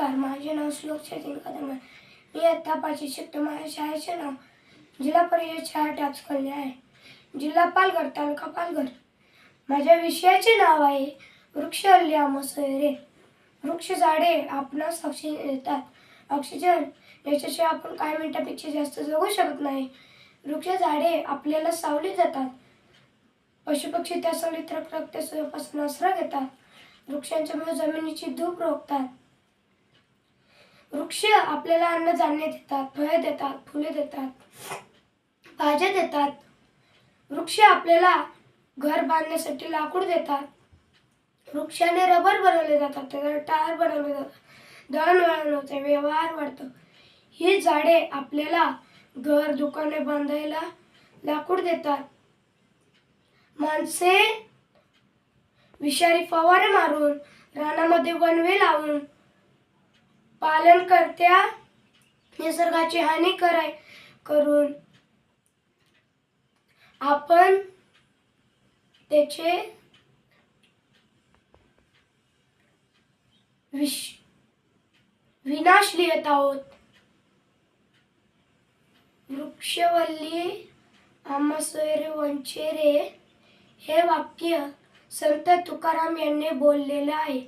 माझे नाव कदम आहे मी आत्ता पाचवी शिकतो. माझ्या शाळेचे नाव जिल्हा परिषद शाळा टॅप्स कॉलनी आहे. जिल्हा पालघर तालुका पालघर. माझ्या विषयाचे नाव आहे वृक्ष रे वृक्ष झाडे आपणास ऑक्सिजन देतात. ऑक्सिजन याच्याशिवाय आपण काही मिनिटापेक्षा जास्त जगू शकत नाही. वृक्ष झाडे आपल्याला सावली जातात पशुपक्षी त्या सावलीत रक्त रक्त सूर्यापासून आसरा घेतात. वृक्षांच्यामुळे जमिनीची धूप रोखतात. वृक्ष आपल्याला अन्न धान्य देतात फळे देतात फुले देतात भाज्या देतात. वृक्ष आपल्याला घर बांधण्यासाठी लाकूड देतात. वृक्षाने रबर बनवले जातात त्याला टायर बनवले जातात. दळण वळण होते व्यवहार वाढतो. ही झाडे आपल्याला घर दुकाने बांधायला लाकूड देतात. माणसे विषारी फवारे मारून रानामध्ये वनवे लावून पालनकर्त्या निसर्गाची हानी कराय करून. आपण त्याचे विश विनाश लिहित आहोत. वृक्षवल्ली आमसोयरे वंचेरे हे वाक्य संत तुकाराम यांनी बोललेलं आहे.